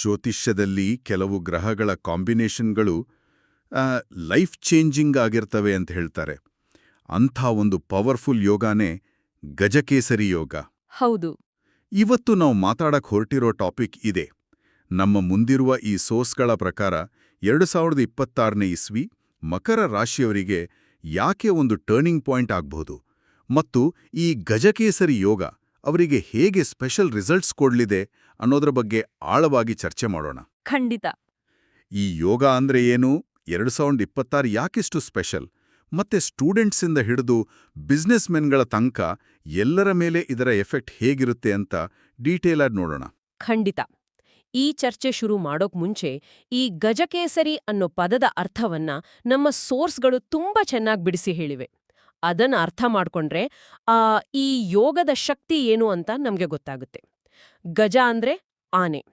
ಜ್ಯೋತಿಷ್ಯದಲ್ಲಿ ಕೆಲವು ಗ್ರಹಗಳ ಕಾಂಬಿನೇಷನ್ಗಳು life changing ಆಗಿರ್ತವೆ ಅಂತ ಹೇಳ್ತಾರೆ. ಅಂಥ ಒಂದು ಪವರ್ಫುಲ್ ಯೋಗಾನೇ ಗಜಕೇಸರಿ ಯೋಗ. ಹೌದು. ಇವತ್ತು ನಾವು ಮಾತಾಡಕ್ ಹೊರಟಿರೋ ಟಾಪಿಕ್ ಇದೆ. ನಮ್ಮ ಮುಂದಿರುವ ಈ ಸೋರ್ಸ್ಗಳ ಪ್ರಕಾರ ಎರಡು ಸಾವಿರದ ಇಪ್ಪತ್ತಾರನೇ ಇಸ್ವಿ ಮಕರ ರಾಶಿಯವರಿಗೆ ಯಾಕೆ ಒಂದು ಟರ್ನಿಂಗ್ ಪಾಯಿಂಟ್ ಆಗ್ಬಹುದು? ಮತ್ತು ಈ ಗಜಕೇಸರಿ ಯೋಗ ಅವರಿಗೆ ಹೇಗೆ ಸ್ಪೆಷಲ್ ರಿಸಲ್ಟ್ಸ್ ಕೊಡಲಿದೆ ಅನ್ನೋದ್ರ ಬಗ್ಗೆ ಆಳವಾಗಿ ಚರ್ಚೆ ಮಾಡೋಣ. ಖಂಡಿತ. ಈ ಯೋಗ ಅಂದ್ರೆ ಏನು? ಎರಡು ಸಾವಿರದ ಇಪ್ಪತ್ತಾರು ಯಾಕಿಷ್ಟು ಸ್ಪೆಷಲ್ ಮತ್ತೆ ಸ್ಟೂಡೆಂಟ್ಸಿಂದ ಹಿಡಿದು ಬಿಸ್ನೆಸ್ ಮೆನ್ಗಳ ತನಕ ಎಲ್ಲರ ಮೇಲೆ ಇದರ ಎಫೆಕ್ಟ್ ಹೇಗಿರುತ್ತೆ ಅಂತ ಡೀಟೇಲ್ ಆಗಿ ನೋಡೋಣ. ಖಂಡಿತ. ಈ ಚರ್ಚೆ ಶುರು ಮಾಡೋಕ್ ಮುಂಚೆ ಈ ಗಜಕೇಸರಿ ಅನ್ನೋ ಪದದ ಅರ್ಥವನ್ನ ನಮ್ಮ ಸೋರ್ಸ್ಗಳು ತುಂಬಾ ಚೆನ್ನಾಗಿ ಬಿಡಿಸಿ ಹೇಳಿವೆ. ಅದನ್ನ ಅರ್ಥ ಮಾಡ್ಕೊಂಡ್ರೆ ಆ ಈ ಯೋಗದ ಶಕ್ತಿ ಏನು ಅಂತ ನಮಗೆ ಗೊತ್ತಾಗುತ್ತೆ. ಗಜ ಅಂದ್ರೆ ಆನೆ.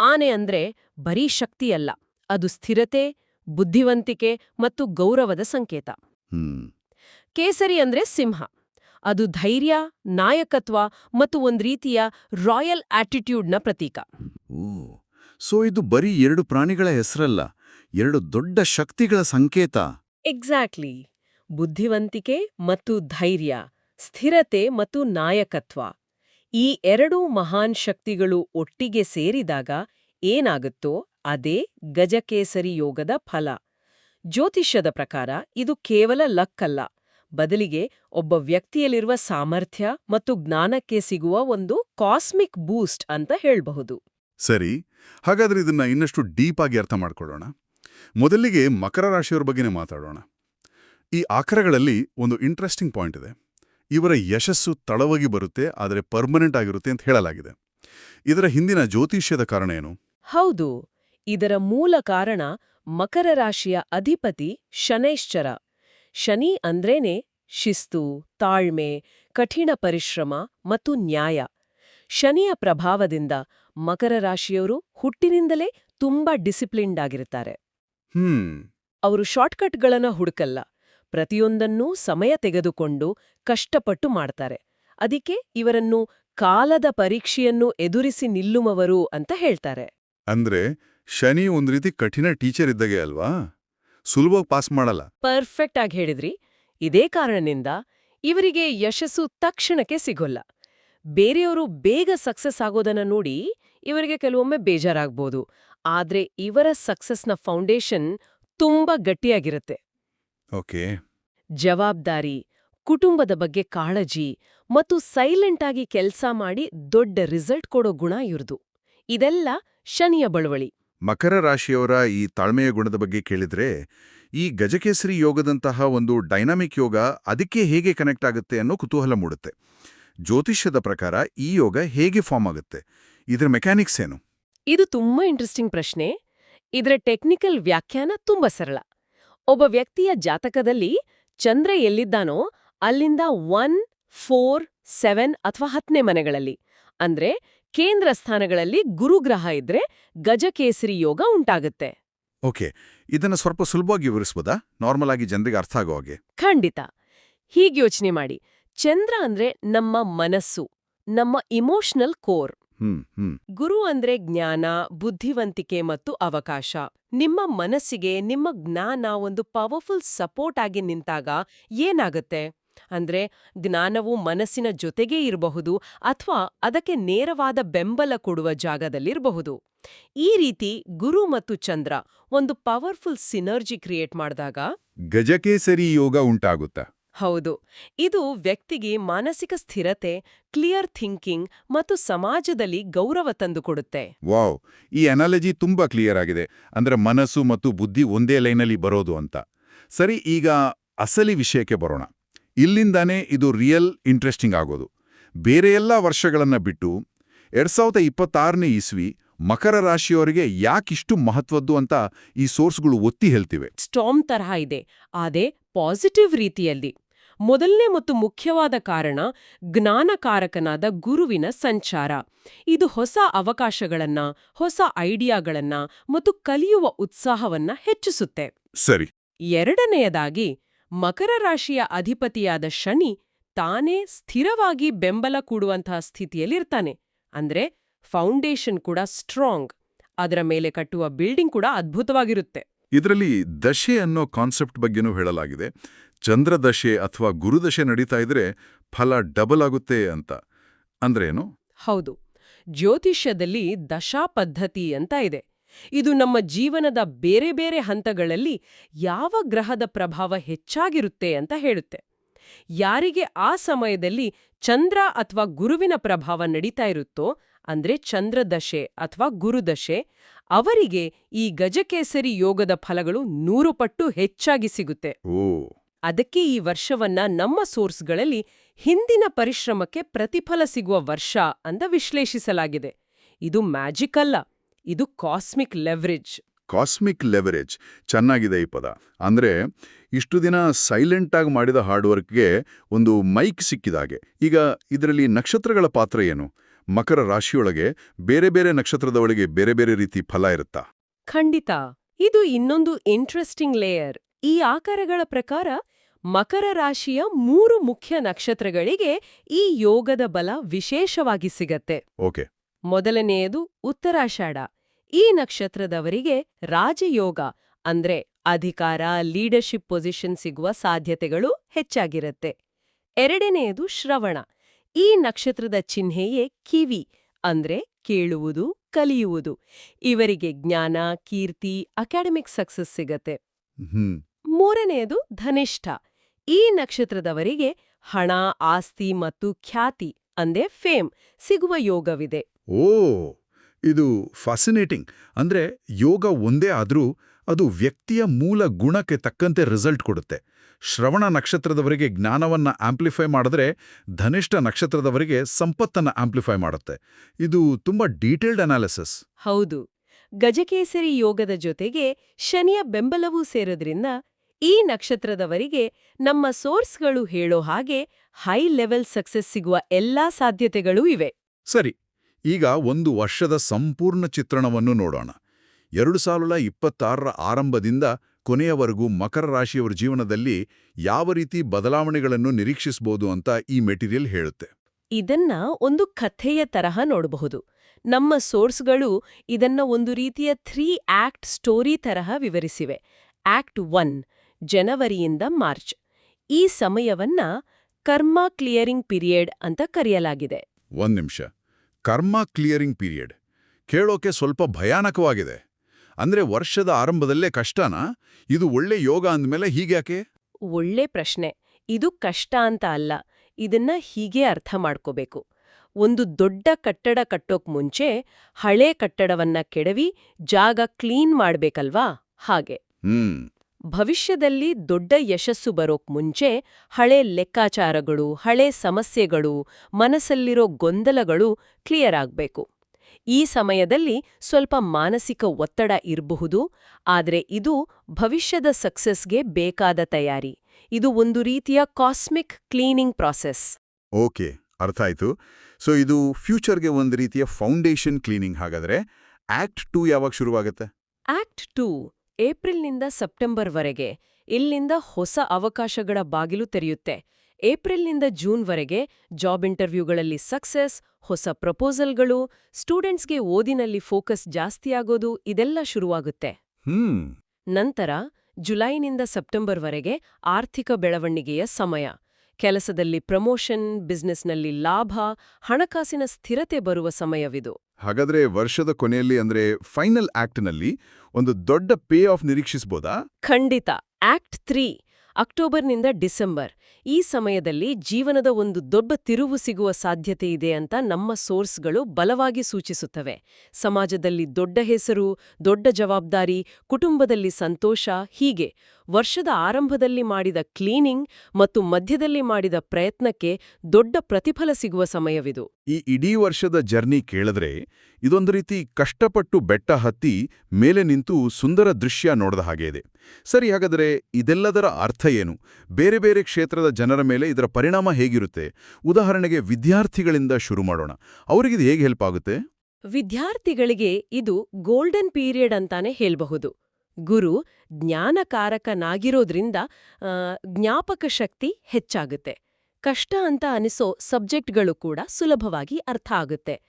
ಆನೆ ಅಂದ್ರೆ ಬರೀ ಶಕ್ತಿಯಲ್ಲ ಅದು ಸ್ಥಿರತೆ ಬುದ್ಧಿವಂತಿಕೆ ಮತ್ತು ಗೌರವದ ಸಂಕೇತ. ಕೇಸರಿ ಅಂದ್ರೆ ಸಿಂಹ. ಅದು ಧೈರ್ಯ ನಾಯಕತ್ವ ಮತ್ತು ಒಂದ್ ರೀತಿಯ ರಾಯಲ್ ಆಟಿಟ್ಯೂಡ್ನ ಪ್ರತೀಕ. ಓ ಸೊ ಇದು ಬರೀ ಎರಡು ಪ್ರಾಣಿಗಳ ಹೆಸರಲ್ಲ ಎರಡು ದೊಡ್ಡ ಶಕ್ತಿಗಳ ಸಂಕೇತ. ಎಕ್ಸಾಕ್ಟ್ಲಿ ಬುದ್ಧಿವಂತಿಕೆ ಮತ್ತು ಧೈರ್ಯ, ಸ್ಥಿರತೆ ಮತ್ತು ನಾಯಕತ್ವ ಈ ಎರಡೂ ಮಹಾನ್ ಶಕ್ತಿಗಳು ಒಟ್ಟಿಗೆ ಸೇರಿದಾಗ ಏನಾಗುತ್ತೋ ಅದೇ ಗಜಕೇಸರಿ ಯೋಗದ ಫಲ. ಜ್ಯೋತಿಷ್ಯದ ಪ್ರಕಾರ ಇದು ಕೇವಲ ಲಕ್ಕಲ್ಲ, ಬದಲಿಗೆ ಒಬ್ಬ ವ್ಯಕ್ತಿಯಲ್ಲಿರುವ ಸಾಮರ್ಥ್ಯ ಮತ್ತು ಜ್ಞಾನಕ್ಕೆ ಸಿಗುವ ಒಂದು ಕಾಸ್ಮಿಕ್ ಬೂಸ್ಟ್ ಅಂತ ಹೇಳಬಹುದು. ಸರಿ, ಹಾಗಾದ್ರೆ ಇದನ್ನ ಇನ್ನಷ್ಟು ಡೀಪ್ ಆಗಿ ಅರ್ಥ ಮಾಡ್ಕೊಳ್ಳೋಣ. ಮೊದಲಿಗೆ ಮಕರ ರಾಶಿಯವರ ಬಗ್ಗೆನೇ ಮಾತಾಡೋಣ. ಈ ಆಕರಗಳಲ್ಲಿ ಒಂದು ಇಂಟ್ರೆಸ್ಟಿಂಗ್ ಪಾಯಿಂಟ್ ಇದೆ. ಇವರ ಯಶಸ್ಸು ತಳವಾಗಿ ಬರುತ್ತೆ ಆದರೆ ಪರ್ಮನೆಂಟ್ ಆಗಿರುತ್ತೆ ಅಂತ ಹೇಳಲಾಗಿದೆ. ಇದರ ಹಿಂದಿನ ಜ್ಯೋತಿಷ್ಯದ ಕಾರಣ ಏನು? ಹೌದು. ಇದರ ಮೂಲ ಕಾರಣ ಮಕರ ರಾಶಿಯ ಅಧಿಪತಿ ಶನೈಶ್ಚರ. ಶನಿ ಅಂದ್ರೇನೆ ಶಿಸ್ತು ತಾಳ್ಮೆ ಕಠಿಣ ಪರಿಶ್ರಮ ಮತ್ತು ನ್ಯಾಯ. ಶನಿಯ ಪ್ರಭಾವದಿಂದ ಮಕರ ರಾಶಿಯವರು ಹುಟ್ಟಿನಿಂದಲೇ ತುಂಬಾ ಡಿಸಿಪ್ಲಿನ್ಡ್ ಆಗಿರುತ್ತಾರೆ. ಹ್ಮ್. ಅವರು ಶಾರ್ಟ್ಕಟ್ಗಳನ್ನ ಹುಡುಕಲ್ಲ. ಪ್ರತಿಯೊಂದನ್ನೂ ಸಮಯ ತೆಗೆದುಕೊಂಡು ಕಷ್ಟಪಟ್ಟು ಮಾಡ್ತಾರೆ. ಅದಕ್ಕೆ ಇವರನ್ನು ಕಾಲದ ಪರೀಕ್ಷೆಯನ್ನು ಎದುರಿಸಿ ನಿಲ್ಲುವವರು ಅಂತ ಹೇಳ್ತಾರೆ. ಅಂದ್ರೆ ಶನಿ ಒಂದ್ ರೀತಿ ಕಠಿಣ ಟೀಚರ್ ಇದ್ದಾಗೆ ಅಲ್ವಾ? ಸುಲಭವಾಗಿ ಪಾಸ್ ಮಾಡಲ್ಲ. ಪರ್ಫೆಕ್ಟ್ ಆಗಿ ಹೇಳಿದ್ರಿ. ಇದೇ ಕಾರಣದಿಂದ ಇವರಿಗೆ ಯಶಸ್ಸು ತಕ್ಷಣಕ್ಕೆ ಸಿಗೋಲ್ಲ. ಬೇರೆಯವರು ಬೇಗ ಸಕ್ಸಸ್ ಆಗೋದನ್ನ ನೋಡಿ ಇವರಿಗೆ ಕೆಲವೊಮ್ಮೆ ಬೇಜಾರಾಗ್ಬೋದು. ಆದ್ರೆ ಇವರ ಸಕ್ಸಸ್ನ ಫೌಂಡೇಶನ್ ತುಂಬಾ ಗಟ್ಟಿಯಾಗಿರುತ್ತೆ. ಓಕೆ. ಜವಾಬ್ದಾರಿ ಕುಟುಂಬದ ಬಗ್ಗೆ ಕಾಳಜಿ ಮತ್ತು ಸೈಲೆಂಟ್ ಆಗಿ ಕೆಲ್ಸ ಮಾಡಿ ದೊಡ್ಡ ರಿಸಲ್ಟ್ ಕೊಡೋ ಗುಣ ಇವ್ರದು. ಇದೆಲ್ಲ ಶನಿಯ ಬಳುವಳಿ. ಮಕರ ರಾಶಿಯವರ ಈ ತಾಳ್ಮೆಯ ಗುಣದ ಬಗ್ಗೆ ಕೇಳಿದ್ರೆ ಈ ಗಜಕೇಸರಿ ಯೋಗದಂತಹ ಒಂದು ಡೈನಾಮಿಕ್ ಯೋಗ ಅದಕ್ಕೆ ಹೇಗೆ ಕನೆಕ್ಟ್ ಆಗುತ್ತೆ ಅನ್ನೋ ಕುತೂಹಲ ಮೂಡುತ್ತೆ. ಜ್ಯೋತಿಷ್ಯದ ಪ್ರಕಾರ ಈ ಯೋಗ ಹೇಗೆ ಫಾರ್ಮ್ ಆಗುತ್ತೆ? ಇದರ ಮೆಕ್ಯಾನಿಕ್ಸ್ ಏನು? ಇದು ತುಂಬಾ ಇಂಟ್ರೆಸ್ಟಿಂಗ್ ಪ್ರಶ್ನೆ. ಇದರ ಟೆಕ್ನಿಕಲ್ ವ್ಯಾಖ್ಯಾನ ತುಂಬಾ ಸರಳ. ಒಬ್ಬ ವ್ಯಕ್ತಿಯ ಜಾತಕದಲ್ಲಿ ಚಂದ್ರ ಎಲ್ಲಿದ್ದಾನೋ ಅಲ್ಲಿಂದ ಒನ್ ಫೋರ್ ಸೆವೆನ್ ಅಥವಾ ಹತ್ತನೇ ಮನೆಗಳಲ್ಲಿ. ಅಂದ್ರೆ ಕೇಂದ್ರ ಸ್ಥಾನಗಳಲ್ಲಿ ಗುರುಗ್ರಹ ಇದ್ರೆ ಗಜಕೇಸರಿ ಯೋಗ ಉಂಟಾಗುತ್ತೆ. ಓಕೆ ಇದನ್ನ ಸ್ವಲ್ಪ ಸುಲಭವಾಗಿ ವಿವರಿಸಬಹುದಾ ನಾರ್ಮಲ್ ಆಗಿ ಜನರಿಗೆ ಅರ್ಥ ಆಗೋ ಹಾಗೆ. ಖಂಡಿತ. ಹೀಗೆ ಯೋಚನೆ ಮಾಡಿ. ಚಂದ್ರ ಅಂದ್ರೆ ನಮ್ಮ ಮನಸ್ಸು ನಮ್ಮ ಇಮೋಷನಲ್ ಕೋರ್ ಗುರು ಅಂದ್ರೆ ಜ್ಞಾನ ಬುದ್ಧಿವಂತಿಕೆ ಮತ್ತು ಅವಕಾಶ. ನಿಮ್ಮ ಮನಸ್ಸಿಗೆ ನಿಮ್ಮ ಜ್ಞಾನ ಒಂದು ಪವರ್ಫುಲ್ ಸಪೋರ್ಟ್ ಆಗಿ ನಿಂತಾಗ ಏನಾಗುತ್ತೆ? ಅಂದ್ರೆ ಜ್ಞಾನವು ಮನಸ್ಸಿನ ಜೊತೆಗೇ ಇರಬಹುದು ಅಥವಾ ಅದಕ್ಕೆ ನೇರವಾದ ಬೆಂಬಲ ಕೊಡುವ ಜಾಗದಲ್ಲಿರಬಹುದು. ಈ ರೀತಿ ಗುರು ಮತ್ತು ಚಂದ್ರ ಒಂದು ಪವರ್ಫುಲ್ ಸಿನರ್ಜಿ ಕ್ರಿಯೇಟ್ ಮಾಡಿದಾಗ ಗಜಕೇಸರಿ ಯೋಗ ಉಂಟಾಗುತ್ತಾ? ಹೌದು. ಇದು ವ್ಯಕ್ತಿಗೆ ಮಾನಸಿಕ ಸ್ಥಿರತೆ ಕ್ಲಿಯರ್ ಥಿಂಕಿಂಗ್ ಮತ್ತು ಸಮಾಜದಲ್ಲಿ ಗೌರವ ತಂದುಕೊಡುತ್ತೆ. ವಾವ್. ಈ ಅನಾಲಜಿ ತುಂಬಾ ಕ್ಲಿಯರ್ ಆಗಿದೆ. ಅಂದ್ರೆ ಮನಸ್ಸು ಮತ್ತು ಬುದ್ಧಿ ಒಂದೇ ಲೈನಲ್ಲಿ ಬರೋದು ಅಂತ. ಸರಿ ಈಗ ಅಸಲಿ ವಿಷಯಕ್ಕೆ ಬರೋಣ. ಇಲ್ಲಿಂದಾನೇ ಇದು ರಿಯಲ್ ಇಂಟ್ರೆಸ್ಟಿಂಗ್ ಆಗೋದು. ಬೇರೆ ಎಲ್ಲ ವರ್ಷಗಳನ್ನ ಬಿಟ್ಟು ಎರಡ್ ಸಾವಿರದ ಇಪ್ಪತ್ತಾರನೇ ಇಸ್ವಿ ಮಕರ ರಾಶಿಯವರಿಗೆ ಯಾಕಿಷ್ಟು ಮಹತ್ವದ್ದು ಅಂತ ಈ ಸೋರ್ಸ್ಗಳು ಒತ್ತಿ ಹೇಳ್ತಿವೆ. ಸ್ಟಾಮ್ ತರಹ ಇದೆ. ಆದೇ ಪಾಸಿಟಿವ್ ರೀತಿಯಲ್ಲಿ. ಮೊದಲನೇ ಮತ್ತು ಮುಖ್ಯವಾದ ಕಾರಣ ಜ್ಞಾನಕಾರಕನಾದ ಗುರುವಿನ ಸಂಚಾರ. ಇದು ಹೊಸ ಅವಕಾಶಗಳನ್ನ ಹೊಸ ಐಡಿಯಾಗಳನ್ನ ಮತ್ತು ಕಲಿಯುವ ಉತ್ಸಾಹವನ್ನ ಹೆಚ್ಚಿಸುತ್ತೆ. ಸರಿ. ಎರಡನೆಯದಾಗಿ ಮಕರ ರಾಶಿಯ ಅಧಿಪತಿಯಾದ ಶನಿ ತಾನೇ ಸ್ಥಿರವಾಗಿ ಬೆಂಬಲ ಕೂಡುವಂತಹ ಸ್ಥಿತಿಯಲ್ಲಿರ್ತಾನೆ. ಅಂದ್ರೆ ಫೌಂಡೇಶನ್ ಕೂಡ ಸ್ಟ್ರಾಂಗ್ ಅದರ ಮೇಲೆ ಕಟ್ಟುವ ಬಿಲ್ಡಿಂಗ್ ಕೂಡ ಅದ್ಭುತವಾಗಿರುತ್ತೆ. ಇದರಲ್ಲಿ ದಶೆ ಅನ್ನೋ ಕಾನ್ಸೆಪ್ಟ್ ಬಗ್ಗೆನೂ ಹೇಳಲಾಗಿದೆ. ಚಂದ್ರದಶೆ ಅಥವಾ ಗುರುದಶೆ ನಡೀತಾ ಇದ್ರೆ ಫಲ ಡಬಲ್ ಆಗುತ್ತೆ ಅಂತ. ಅಂದ್ರೇನು? ಹೌದು. ಜ್ಯೋತಿಷ್ಯದಲ್ಲಿ ದಶಾ ಪದ್ಧತಿ ಅಂತ ಇದೆ. ಇದು ನಮ್ಮ ಜೀವನದ ಬೇರೆ ಬೇರೆ ಹಂತಗಳಲ್ಲಿ ಯಾವ ಗ್ರಹದ ಪ್ರಭಾವ ಹೆಚ್ಚಾಗಿರುತ್ತೆ ಅಂತ ಹೇಳುತ್ತೆ. ಯಾರಿಗೆ ಆ ಸಮಯದಲ್ಲಿ ಚಂದ್ರ ಅಥವಾ ಗುರುವಿನ ಪ್ರಭಾವ ನಡೀತಾ ಇರುತ್ತೋ ಅಂದ್ರೆ ಚಂದ್ರದಶೆ ಅಥವಾ ಗುರುದಶೆ ಅವರಿಗೆ ಈ ಗಜಕೇಸರಿ ಯೋಗದ ಫಲಗಳು ನೂರು ಪಟ್ಟು ಹೆಚ್ಚಾಗಿ ಸಿಗುತ್ತೆ. ಓ. ಅದಕ್ಕೆ ಈ ವರ್ಷವನ್ನ ನಮ್ಮ ಸೋರ್ಸ್ಗಳಲ್ಲಿ ಹಿಂದಿನ ಪರಿಶ್ರಮಕ್ಕೆ ಪ್ರತಿಫಲ ಸಿಗುವ ವರ್ಷ ಅಂತ ವಿಶ್ಲೇಷಿಸಲಾಗಿದೆ. ಇದು ಮ್ಯಾಜಿಕ್ ಅಲ್ಲ ಇದು ಕಾಸ್ಮಿಕ್ ಲೆವರೇಜ್. ಕಾಸ್ಮಿಕ್ ಲೆವರೇಜ್ ಚೆನ್ನಾಗಿದೆ ಈ ಪದ. ಅಂದ್ರೆ ಇಷ್ಟು ದಿನ ಸೈಲೆಂಟಾಗಿ ಮಾಡಿದ ಹಾರ್ಡ್ ವರ್ಕ್ಗೆ ಒಂದು ಮೈಕ್ ಸಿಕ್ಕಿದಾಗೆ ಈಗ ಇದರಲ್ಲಿ ನಕ್ಷತ್ರಗಳ ಪಾತ್ರ ಏನು? ಮಕರ ರಾಶಿಯೊಳಗೆ ಬೇರೆ ಬೇರೆ ನಕ್ಷತ್ರದೊಳಗೆ ಬೇರೆ ಬೇರೆ ರೀತಿ ಫಲ ಇರುತ್ತಾ? ಖಂಡಿತ ಇದು ಇನ್ನೊಂದು ಇಂಟ್ರೆಸ್ಟಿಂಗ್ ಲೇಯರ್ ಈ ಆಕಾರಗಳ ಪ್ರಕಾರ ಮಕರ ರಾಶಿಯ ಮೂರು ಮುಖ್ಯ ನಕ್ಷತ್ರಗಳಿಗೆ ಈ ಯೋಗದ ಬಲ ವಿಶೇಷವಾಗಿ ಸಿಗತ್ತೆ. ಓಕೆ. ಮೊದಲನೆಯದು ಉತ್ತರಾಷಾಢ. ಈ ನಕ್ಷತ್ರದವರಿಗೆ ರಾಜಯೋಗ ಅಂದ್ರೆ ಅಧಿಕಾರ ಲೀಡರ್ಶಿಪ್ ಪೊಸಿಷನ್ ಸಿಗುವ ಸಾಧ್ಯತೆಗಳು ಹೆಚ್ಚಾಗಿರತ್ತೆ. ಎರಡನೆಯದು ಶ್ರವಣ. ಈ ನಕ್ಷತ್ರದ ಚಿಹ್ನೆಯೇ ಕಿವಿ ಅಂದ್ರೆ ಕೇಳುವುದು ಕಲಿಯುವುದು. ಇವರಿಗೆ ಜ್ಞಾನ ಕೀರ್ತಿ ಅಕಾಡೆಮಿಕ್ ಸಕ್ಸಸ್ ಸಿಗತ್ತೆ. ಮೂರನೆಯದು ಧನಿಷ್ಠ. ಈ ನಕ್ಷತ್ರದವರಿಗೆ ಹಣ ಆಸ್ತಿ ಮತ್ತು ಖ್ಯಾತಿ ಅಂದೆ ಫೇಮ್ ಸಿಗುವ ಯೋಗವಿದೆ. ಓ ಇದು ಫ್ಯಾಸಿನೇಟಿಂಗ್ ಅಂದ್ರೆ ಯೋಗ ಒಂದೇ ಆದರೂ ಅದು ವ್ಯಕ್ತಿಯ ಮೂಲ ಗುಣಕ್ಕೆ ತಕ್ಕಂತೆ ರಿಸಲ್ಟ್ ಕೊಡುತ್ತೆ. ಶ್ರವಣ ನಕ್ಷತ್ರದವರಿಗೆ ಜ್ಞಾನವನ್ನ ಆಂಪ್ಲಿಫೈ ಮಾಡಿದ್ರೆ ಧನಿಷ್ಠ ನಕ್ಷತ್ರದವರಿಗೆ ಸಂಪತ್ತನ್ನ ಆಂಪ್ಲಿಫೈ ಮಾಡುತ್ತೆ. ಇದು ತುಂಬಾ ಡೀಟೇಲ್ಡ್ ಅನಾಲಿಸಿಸ್ ಹೌದು. ಗಜಕೇಸರಿ ಯೋಗದ ಜೊತೆಗೆ ಶನಿಯ ಬೆಂಬಲವೂ ಸೇರೋದ್ರಿಂದ ಈ ನಕ್ಷತ್ರದವರಿಗೆ ನಮ್ಮ ಸೋರ್ಸ್ಗಳು ಹೇಳೋ ಹಾಗೆ ಹೈ ಲೆವೆಲ್ ಸಕ್ಸಸ್ ಸಿಗುವ ಎಲ್ಲಾ ಸಾಧ್ಯತೆಗಳೂ ಇವೆ. ಸರಿ ಈಗ ಒಂದು ವರ್ಷದ ಸಂಪೂರ್ಣ ಚಿತ್ರಣವನ್ನು ನೋಡೋಣ. ಎರಡು ಸಾವಿರದ ಇಪ್ಪತ್ತಾರರ ಆರಂಭದಿಂದ ಕೊನೆಯವರೆಗೂ ಮಕರ ರಾಶಿಯವರ ಜೀವನದಲ್ಲಿ ಯಾವ ರೀತಿ ಬದಲಾವಣೆಗಳನ್ನು ನಿರೀಕ್ಷಿಸಬಹುದು ಅಂತ ಈ ಮೆಟೀರಿಯಲ್ ಹೇಳುತ್ತೆ. ಇದನ್ನ ಒಂದು ಕಥೆಯ ತರಹ ನೋಡಬಹುದು. ನಮ್ಮ ಸೋರ್ಸ್ಗಳು ಇದನ್ನ ಒಂದು ರೀತಿಯ ಥ್ರೀ ಆಕ್ಟ್ ಸ್ಟೋರಿ ತರಹ ವಿವರಿಸಿವೆ. ಆಕ್ಟ್ ಒನ್ ಜನವರಿಯಿಂದ ಮಾರ್ಚ್. ಈ ಸಮಯವನ್ನ ಕರ್ಮ ಕ್ಲಿಯರಿಂಗ್ ಪೀರಿಯಡ್ ಅಂತ ಕರೆಯಲಾಗಿದೆ. ಒಂದ್ ನಿಮಿಷ. ಕರ್ಮ ಕ್ಲಿಯರಿಂಗ್ ಪೀರಿಯಡ್. ಕೇಳೋಕೆ ಸ್ವಲ್ಪ ಭಯಾನಕವಾಗಿದೆ. ಅಂದ್ರೆ ವರ್ಷದ ಆರಂಭದಲ್ಲೇ ಕಷ್ಟನಾ? ಇದು ಒಳ್ಳೆ ಯೋಗ ಅಂದ್ಮೇಲೆ ಹೀಗ್ಯಾಕೆ? ಒಳ್ಳೆ ಪ್ರಶ್ನೆ. ಇದು ಕಷ್ಟ ಅಂತ ಅಲ್ಲ. ಇದನ್ನ ಹೀಗೆ ಅರ್ಥ ಮಾಡ್ಕೋಬೇಕು. ಒಂದು ದೊಡ್ಡ ಕಟ್ಟಡ ಕಟ್ಟೋಕ್ ಮುಂಚೆ ಹಳೆ ಕಟ್ಟಡವನ್ನ ಕೆಡವಿ ಜಾಗ ಕ್ಲೀನ್ ಮಾಡ್ಬೇಕಲ್ವಾ? ಹಾಗೆ. ಹ್ಮ್. ಭವಿಷ್ಯದಲ್ಲಿ ದೊಡ್ಡ ಯಶಸ್ಸು ಬರೋಕ್ ಮುಂಚೆ ಹಳೆ ಲೆಕ್ಕಾಚಾರಗಳು ಹಳೆ ಸಮಸ್ಯೆಗಳು ಮನಸ್ಸಲ್ಲಿರೋ ಗೊಂದಲಗಳು ಕ್ಲಿಯರ್ ಆಗ್ಬೇಕು. ಈ ಸಮಯದಲ್ಲಿ ಸ್ವಲ್ಪ ಮಾನಸಿಕ ಒತ್ತಡ ಇರಬಹುದು ಆದರೆ ಇದು ಭವಿಷ್ಯದ ಸಕ್ಸಸ್ಗೆ ಬೇಕಾದ ತಯಾರಿ. ಇದು ಒಂದು ರೀತಿಯ ಕಾಸ್ಮಿಕ್ ಕ್ಲೀನಿಂಗ್ ಪ್ರಾಸೆಸ್. ಓಕೆ ಅರ್ಥ ಆಯ್ತು ಸೊ ಇದು ಫ್ಯೂಚರ್ಗೆ ಒಂದು ರೀತಿಯ ಫೌಂಡೇಶನ್ ಕ್ಲೀನಿಂಗ್ ಹಾಗಾದ್ರೆ ಆಕ್ಟ್ ಟೂ ಯಾವಾಗ ಶುರುವಾಗುತ್ತೆ? ಆಕ್ಟ್ ಟೂ ಏಪ್ರಿಲ್ನಿಂದ ಸೆಪ್ಟೆಂಬರ್ವರೆಗೆ ಇಲ್ಲಿಂದ ಹೊಸ ಅವಕಾಶಗಳ ಬಾಗಿಲು ತೆರೆಯುತ್ತೆ. ಏಪ್ರಿಲ್ನಿಂದ ಜೂನ್ವರೆಗೆ ಜಾಬ್ ಇಂಟರ್ವ್ಯೂಗಳಲ್ಲಿ ಸಕ್ಸೆಸ್ ಹೊಸ ಪ್ರಪೋಸಲ್ಗಳು ಸ್ಟೂಡೆಂಟ್ಸ್ಗೆ ಓದಿನಲ್ಲಿ ಫೋಕಸ್ ಜಾಸ್ತಿಯಾಗೋದು ಇದೆಲ್ಲ ಶುರುವಾಗುತ್ತೆ. ನಂತರ ಜುಲೈನಿಂದ ಸೆಪ್ಟೆಂಬರ್ವರೆಗೆ ಆರ್ಥಿಕ ಬೆಳವಣಿಗೆಯ ಸಮಯ. ಕೆಲಸದಲ್ಲಿ ಪ್ರಮೋಷನ್ ಬಿಸ್ನೆಸ್ನಲ್ಲಿ ಲಾಭ ಹಣಕಾಸಿನ ಸ್ಥಿರತೆ ಬರುವ ಸಮಯವಿದು. ಹಾಗಾದ್ರೆ ವರ್ಷದ ಕೊನೆಯಲ್ಲಿ ಅಂದ್ರೆ ಫೈನಲ್ ಆಕ್ಟ್ನಲ್ಲಿ ಒಂದು ದೊಡ್ಡ ಪೇ ಆಫ್ ನಿರೀಕ್ಷಿಸಬಹುದಾ ಖಂಡಿತ. ಆಕ್ಟ್ ತ್ರೀ ಅಕ್ಟೋಬರ್ನಿಂದ ಡಿಸೆಂಬರ್ ಈ ಸಮಯದಲ್ಲಿ ಜೀವನದ ಒಂದು ದೊಡ್ಡ ತಿರುವು ಸಿಗುವ ಸಾಧ್ಯತೆ ಇದೆ ಅಂತ ನಮ್ಮ ಸೋರ್ಸ್ಗಳು ಬಲವಾಗಿ ಸೂಚಿಸುತ್ತವೆ. ಸಮಾಜದಲ್ಲಿ ದೊಡ್ಡ ಹೆಸರು, ದೊಡ್ಡ ಜವಾಬ್ದಾರಿ, ಕುಟುಂಬದಲ್ಲಿ ಸಂತೋಷ, ಹೀಗೆ. ವರ್ಷದ ಆರಂಭದಲ್ಲಿ ಮಾಡಿದ ಕ್ಲೀನಿಂಗ್ ಮತ್ತು ಮಧ್ಯದಲ್ಲಿ ಮಾಡಿದ ಪ್ರಯತ್ನಕ್ಕೆ ದೊಡ್ಡ ಪ್ರತಿಫಲ ಸಿಗುವ ಸಮಯವಿದು. ಈ ಇಡೀ ವರ್ಷದ ಜರ್ನಿ ಕೇಳಿದ್ರೆ ಇದೊಂದು ರೀತಿ ಕಷ್ಟಪಟ್ಟು ಬೆಟ್ಟ ಹತ್ತಿ ಮೇಲೆ ನಿಂತು ಸುಂದರ ದೃಶ್ಯ ನೋಡಿದ ಹಾಗೆ ಇದೆ. ಸರಿ ಹಾಗಾದರೆ ಇದೆಲ್ಲದರ ಅರ್ಥ ಏನು? ಬೇರೆ ಬೇರೆ ಕ್ಷೇತ್ರದ ಜನರ ಮೇಲೆ ಇದರ ಪರಿಣಾಮ ಹೇಗಿರುತ್ತೆ? ಉದಾಹರಣೆಗೆ ವಿದ್ಯಾರ್ಥಿಗಳಿಂದ ಶುರು ಮಾಡೋಣ. ಅವರಿಗಿದು ಹೇಗೆ ಹೆಲ್ಪ್ ಆಗುತ್ತೆ? ವಿದ್ಯಾರ್ಥಿಗಳಿಗೆ ಇದು ಗೋಲ್ಡನ್ ಪೀರಿಯಡ್ ಅಂತಾನೆ ಹೇಳ್ಬಹುದು. ಗುರು ಜ್ಞಾನಕಾರಕನಾಗಿರೋದ್ರಿಂದ ಜ್ಞಾಪಕ ಶಕ್ತಿ ಹೆಚ್ಚಾಗುತ್ತೆ. ಕಷ್ಟ ಅಂತ ಅನಿಸೋ ಸಬ್ಜೆಕ್ಟ್ಗಳು ಕೂಡ ಸುಲಭವಾಗಿ ಅರ್ಥ ಆಗುತ್ತೆ.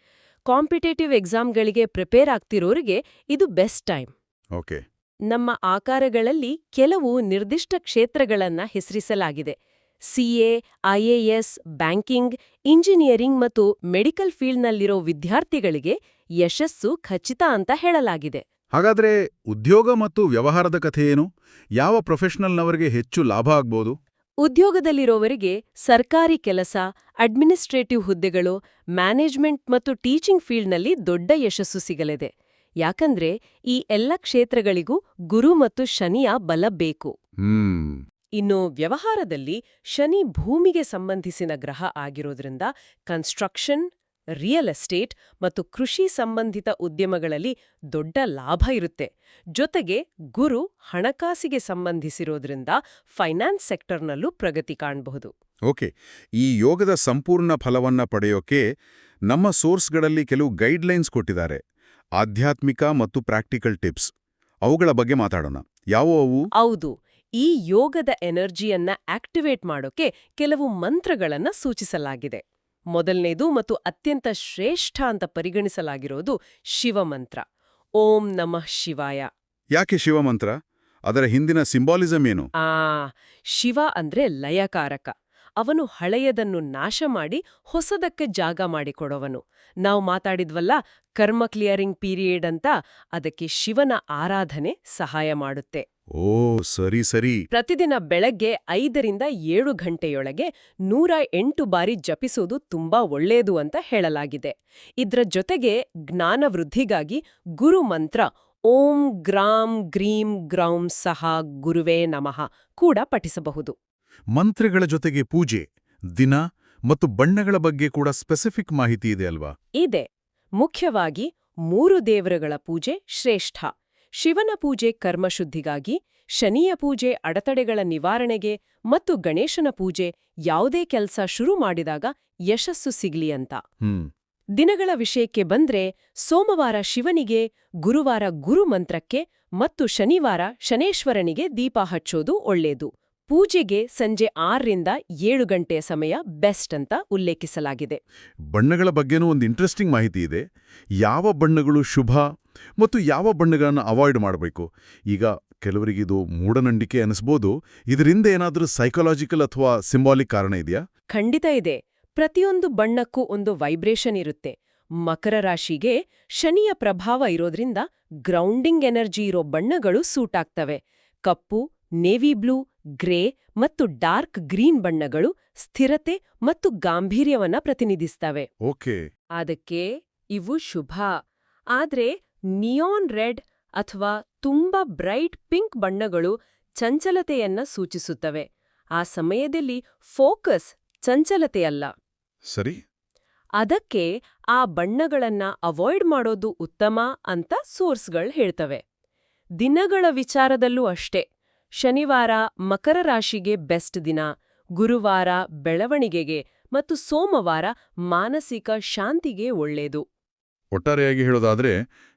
ಕಾಂಪಿಟೇಟಿವ್ ಎಕ್ಸಾಮ್ಗಳಿಗೆ ಪ್ರಿಪೇರ್ ಆಗ್ತಿರೋರಿಗೆ ಇದು ಬೆಸ್ಟ್ ಟೈಮ್. ಓಕೆ. ನಮ್ಮ ಆಕಾರಗಳಲ್ಲಿ ಕೆಲವು ನಿರ್ದಿಷ್ಟ ಕ್ಷೇತ್ರಗಳನ್ನ ಹೆಸರಿಸಲಾಗಿದೆ. ಸಿಎ ಐಎಎಸ್ ಬ್ಯಾಂಕಿಂಗ್ ಇಂಜಿನಿಯರಿಂಗ್ ಮತ್ತು ಮೆಡಿಕಲ್ ಫೀಲ್ಡ್ನಲ್ಲಿರೋ ವಿದ್ಯಾರ್ಥಿಗಳಿಗೆ ಯಶಸ್ಸು ಖಚಿತ ಅಂತ ಹೇಳಲಾಗಿದೆ. ಹಾಗಾದ್ರೆ ಉದ್ಯೋಗ ಮತ್ತು ವ್ಯವಹಾರದ ಕಥೆ ಏನು? ಯಾವ ಪ್ರೊಫೆಷನಲ್ನವರಿಗೆ ಹೆಚ್ಚು ಲಾಭ ಆಗ್ಬೋದು? ಉದ್ಯೋಗದಲ್ಲಿರೋವರಿಗೆ ಸರ್ಕಾರಿ ಕೆಲಸ ಅಡ್ಮಿನಿಸ್ಟ್ರೇಟಿವ್ ಹುದ್ದೆಗಳು ಮ್ಯಾನೇಜ್ಮೆಂಟ್ ಮತ್ತು ಟೀಚಿಂಗ್ ಫೀಲ್ಡ್ನಲ್ಲಿ ದೊಡ್ಡ ಯಶಸ್ಸು ಸಿಗಲಿದೆ. ಯಾಕಂದ್ರೆ ಈ ಎಲ್ಲ ಕ್ಷೇತ್ರಗಳಿಗೂ ಗುರು ಮತ್ತು ಶನಿಯ ಬಲ ಬೇಕು. ಇನ್ನು ವ್ಯವಹಾರದಲ್ಲಿ ಶನಿ ಭೂಮಿಗೆ ಸಂಬಂಧಿಸಿದ ಗ್ರಹ ಆಗಿರೋದ್ರಿಂದ ಕನ್ಸ್ಟ್ರಕ್ಷನ್ ರಿಯಲ್ ಎಸ್ಟೇಟ್ ಮತ್ತು ಕೃಷಿ ಸಂಬಂಧಿತ ಉದ್ಯಮಗಳಲ್ಲಿ ದೊಡ್ಡ ಲಾಭ ಇರುತ್ತೆ. ಜೊತೆಗೆ ಗುರು ಹಣಕಾಸಿಗೆ ಸಂಬಂಧಿಸಿರೋದ್ರಿಂದ ಫೈನಾನ್ಸ್ ಸೆಕ್ಟರ್ನಲ್ಲೂ ಪ್ರಗತಿ ಕಾಣಬಹುದು. ಓಕೆ ಈ ಯೋಗದ ಸಂಪೂರ್ಣ ಫಲವನ್ನ ಪಡೆಯೋಕೆ ನಮ್ಮ ಸೋರ್ಸ್ಗಳಲ್ಲಿ ಕೆಲವು ಗೈಡ್ಲೈನ್ಸ್ ಕೊಟ್ಟಿದ್ದಾರೆ. ಆಧ್ಯಾತ್ಮಿಕ ಮತ್ತು ಪ್ರಾಕ್ಟಿಕಲ್ ಟಿಪ್ಸ್. ಅವುಗಳ ಬಗ್ಗೆ ಮಾತಾಡೋಣ. ಯಾವುವು ಹೌದು ಈ ಯೋಗದ ಎನರ್ಜಿಯನ್ನ ಆಕ್ಟಿವೇಟ್ ಮಾಡೋಕೆ ಕೆಲವು ಮಂತ್ರಗಳನ್ನ ಸೂಚಿಸಲಾಗಿದೆ. ಮೊದಲನೇದು ಮತ್ತು ಅತ್ಯಂತ ಶ್ರೇಷ್ಠ ಅಂತ ಪರಿಗಣಿಸಲಾಗಿರೋದು ಶಿವಮಂತ್ರ. ಓಂ ನಮಃ ಶಿವಾಯ. ಯಾಕೆ ಶಿವಮಂತ್ರ? ಅದರ ಹಿಂದಿನ ಸಿಂಬಾಲಿಸಮ್ ಏನು? ಆ ಶಿವ ಅಂದ್ರೆ ಲಯಕಾರಕ. ಅವನು ಹಳೆಯದನ್ನು ನಾಶ ಮಾಡಿ ಹೊಸದಕ್ಕೆ ಜಾಗ ಮಾಡಿಕೊಡೋವನು. ನಾವು ಮಾತಾಡಿದ್ವಲ್ಲ ಕರ್ಮ ಕ್ಲಿಯರಿಂಗ್ ಪೀರಿಯಡ್ ಅಂತ ಅದಕ್ಕೆ ಶಿವನ ಆರಾಧನೆ ಸಹಾಯ ಮಾಡುತ್ತೆ. ಓ ಸರಿ ಸರಿ. ಪ್ರತಿದಿನ ಬೆಳಗ್ಗೆ ಐದರಿಂದ ಏಳು ಗಂಟೆಯೊಳಗೆ ನೂರ ಎಂಟು ಬಾರಿ ಜಪಿಸುವುದು ತುಂಬಾ ಒಳ್ಳೆಯದು ಅಂತ ಹೇಳಲಾಗಿದೆ. ಇದ್ರ ಜೊತೆಗೆ ಜ್ಞಾನ ವೃದ್ಧಿಗಾಗಿ ಗುರು ಮಂತ್ರ ಓಂ ಗ್ರಾಂ ಗ್ರೀಂ ಗ್ರೌಂ ಸಹ ಗುರುವೇ ನಮಃ ಕೂಡ ಪಠಿಸಬಹುದು. ಮಂತ್ರಗಳ ಜೊತೆಗೆ ಪೂಜೆ ದಿನ ಮತ್ತು ಬಣ್ಣಗಳ ಬಗ್ಗೆ ಕೂಡ ಸ್ಪೆಸಿಫಿಕ್ ಮಾಹಿತಿ ಇದೆ ಅಲ್ವಾ? ಇದೆ. ಮುಖ್ಯವಾಗಿ ಮೂರು ದೇವರುಗಳ ಪೂಜೆ ಶ್ರೇಷ್ಠ. ಶಿವನ ಪೂಜೆ ಕರ್ಮಶುದ್ಧಿಗಾಗಿ ಶನಿಯ ಪೂಜೆ ಅಡತಡೆಗಳ ನಿವಾರಣೆಗೆ ಮತ್ತು ಗಣೇಶನ ಪೂಜೆ ಯಾವುದೇ ಕೆಲಸ ಶುರು ಮಾಡಿದಾಗ ಯಶಸ್ಸು ಸಿಗ್ಲಿ ಅಂತ. ದಿನಗಳ ವಿಷಯಕ್ಕೆ ಬಂದ್ರೆ ಸೋಮವಾರ ಶಿವನಿಗೆ ಗುರುವಾರ ಗುರು ಮಂತ್ರಕ್ಕೆ ಮತ್ತು ಶನಿವಾರ ಶನೇಶ್ವರನಿಗೆ ದೀಪ ಹಚ್ಚೋದು ಒಳ್ಳೇದು. ಪೂಜೆಗೆ ಸಂಜೆ ಆರರಿಂದ ಏಳು ಗಂಟೆಯ ಸಮಯ ಬೆಸ್ಟ್ ಅಂತ ಉಲ್ಲೇಖಿಸಲಾಗಿದೆ. ಬಣ್ಣಗಳ ಬಗ್ಗೆನೂ ಒಂದು ಇಂಟ್ರೆಸ್ಟಿಂಗ್ ಮಾಹಿತಿ ಇದೆ. ಯಾವ ಬಣ್ಣಗಳು ಶುಭ ಮತ್ತು ಯಾವ ಬಣ್ಣಗಳನ್ನು ಅವಾಯ್ಡ್ ಮಾಡಬೇಕು? ಈಗ ಕೆಲವರಿಗಿದು ಮೂಢನಂಬಿಕೆ ಅನಿಸ್ಬೋದು. ಇದರಿಂದ ಏನಾದರೂ ಸೈಕಲಾಜಿಕಲ್ ಅಥವಾ ಸಿಂಬಾಲಿಕ್ ಕಾರಣ ಇದೆಯಾ? ಖಂಡಿತ ಇದೆ. ಪ್ರತಿಯೊಂದು ಬಣ್ಣಕ್ಕೂ ಒಂದು ವೈಬ್ರೇಷನ್ ಇರುತ್ತೆ. ಮಕರ ರಾಶಿಗೆ ಶನಿಯ ಪ್ರಭಾವ ಇರೋದ್ರಿಂದ ಗ್ರೌಂಡಿಂಗ್ ಎನರ್ಜಿ ಇರೋ ಬಣ್ಣಗಳು ಸೂಟ್ ಆಗ್ತವೆ. ಕಪ್ಪು ನೇವಿ ಬ್ಲೂ ಗ್ರೇ ಮತ್ತು ಡಾರ್ಕ್ ಗ್ರೀನ್ ಬಣ್ಣಗಳು ಸ್ಥಿರತೆ ಮತ್ತು ಗಾಂಭೀರ್ಯವನ್ನ ಪ್ರತಿನಿಧಿಸ್ತವೆ. ಓಕೆ. ಅದಕ್ಕೆ ಇವು ಶುಭ. ಆದ್ರೆ ನಿಯಾನ್ ರೆಡ್ ಅಥವಾ ತುಂಬಾ ಬ್ರೈಟ್ ಪಿಂಕ್ ಬಣ್ಣಗಳು ಚಂಚಲತೆಯನ್ನ ಸೂಚಿಸುತ್ತವೆ. ಆ ಸಮಯದಲ್ಲಿ ಫೋಕಸ್ ಚಂಚಲತೆಯಲ್ಲ. ಸರಿ. ಅದಕ್ಕೆ ಆ ಬಣ್ಣಗಳನ್ನ ಅವಾಯ್ಡ್ ಮಾಡೋದು ಉತ್ತಮ ಅಂತ ಸೋರ್ಸ್ಗಳು ಹೇಳ್ತವೆ. ದಿನಗಳ ವಿಚಾರದಲ್ಲೂ ಅಷ್ಟೇ. ಶನಿವಾರ ಮಕರ ರಾಶಿಗೆ ಬೆಸ್ಟ್ ದಿನ ಗುರುವಾರ ಬೆಳವಣಿಗೆಗೆ ಮತ್ತು ಸೋಮವಾರ ಮಾನಸಿಕ ಶಾಂತಿಗೆ ಒಳ್ಳೆಯದು ಒಟ್ಟಾರೆಯಾಗಿ ಹೇಳೋದಾದ್ರೆ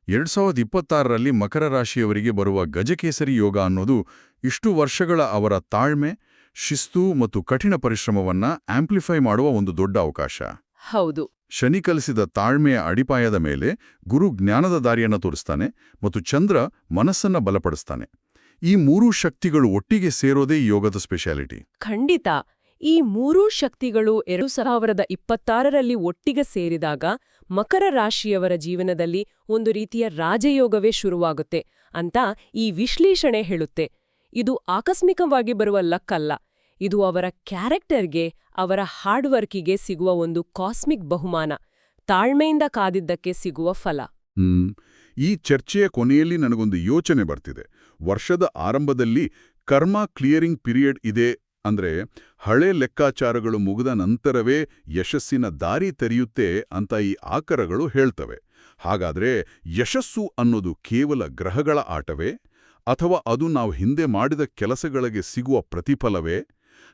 ಎರಡ್ ಸಾವಿರದ ಇಪ್ಪತ್ತಾರರಲ್ಲಿ ಮಕರ ರಾಶಿಯವರಿಗೆ ಬರುವ ಗಜಕೇಸರಿ ಯೋಗ ಅನ್ನೋದು ಇಷ್ಟು ವರ್ಷಗಳ ಅವರ ತಾಳ್ಮೆ ಶಿಸ್ತು ಮತ್ತು ಕಠಿಣ ಪರಿಶ್ರಮವನ್ನ ಆಂಪ್ಲಿಫೈ ಮಾಡುವ ಒಂದು ದೊಡ್ಡ ಅವಕಾಶ. ಹೌದು. ಶನಿ ಕಲಿಸಿದ ತಾಳ್ಮೆಯ ಅಡಿಪಾಯದ ಮೇಲೆ ಗುರು ಜ್ಞಾನದ ದಾರಿಯನ್ನ ತೋರಿಸ್ತಾನೆ ಮತ್ತು ಚಂದ್ರ ಮನಸ್ಸನ್ನ ಬಲಪಡಿಸ್ತಾನೆ. ಈ ಮೂರೂ ಶಕ್ತಿಗಳು ಒಟ್ಟಿಗೆ ಸೇರೋದೇ ಯೋಗದ ಸ್ಪೆಷಾಲಿಟಿ. ಖಂಡಿತ. ಈ ಮೂರೂ ಶಕ್ತಿಗಳು ಎರಡು ಸಾವಿರದ ಇಪ್ಪತ್ತಾರರಲ್ಲಿ ಒಟ್ಟಿಗೆ ಸೇರಿದಾಗ ಮಕರ ರಾಶಿಯವರ ಜೀವನದಲ್ಲಿ ಒಂದು ರೀತಿಯ ರಾಜಯೋಗವೇ ಶುರುವಾಗುತ್ತೆ ಅಂತ ಈ ವಿಶ್ಲೇಷಣೆ ಹೇಳುತ್ತೆ. ಇದು ಆಕಸ್ಮಿಕವಾಗಿ ಬರುವ ಲಕ್ ಅಲ್ಲ, ಇದು ಅವರ ಕ್ಯಾರೆಕ್ಟರ್ಗೆ, ಅವರ ಹಾರ್ಡ್ ವರ್ಕಿಗೆ ಸಿಗುವ ಒಂದು ಕಾಸ್ಮಿಕ್ ಬಹುಮಾನ, ತಾಳ್ಮೆಯಿಂದ ಕಾದಿದ್ದಕ್ಕೆ ಸಿಗುವ ಫಲ. ಈ ಚರ್ಚೆಯ ಕೊನೆಯಲ್ಲಿ ನನಗೊಂದು ಯೋಚನೆ ಬರ್ತಿದೆ. ವರ್ಷದ ಆರಂಭದಲ್ಲಿ ಕರ್ಮ ಕ್ಲಿಯರಿಂಗ್ ಪಿರಿಯಡ್ ಇದೆ ಅಂದ್ರೆ ಹಳೆ ಲೆಕ್ಕಾಚಾರಗಳು ಮುಗಿದ ನಂತರವೇ ಯಶಸ್ಸಿನ ದಾರಿ ತೆರೆಯುತ್ತೆ ಅಂತ ಈ ಆಕರಗಳು ಹೇಳ್ತವೆ. ಹಾಗಾದ್ರೆ ಯಶಸ್ಸು ಅನ್ನೋದು ಕೇವಲ ಗ್ರಹಗಳ ಆಟವೇ? ಅಥವಾ ಅದು ನಾವು ಹಿಂದೆ ಮಾಡಿದ ಕೆಲಸಗಳಿಗೆ ಸಿಗುವ ಪ್ರತಿಫಲವೇ?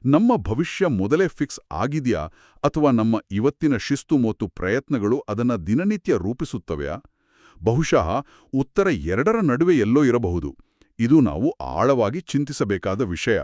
ನಮ್ಮ ಭವಿಷ್ಯ ಮೊದಲೇ ಫಿಕ್ಸ್ ಆಗಿದೆಯಾ? ಅಥವಾ ನಮ್ಮ ಇವತ್ತಿನ ಶಿಸ್ತು ಮತ್ತು ಪ್ರಯತ್ನಗಳು ಅದನ್ನ ದಿನನಿತ್ಯ ರೂಪಿಸುತ್ತವೆಯಾ? ಬಹುಶಃ ಉತ್ತರ ಎರಡರ ನಡುವೆ ಎಲ್ಲೋ ಇರಬಹುದು. ಇದು ನಾವು ಆಳವಾಗಿ ಚಿಂತಿಸಬೇಕಾದ ವಿಷಯ.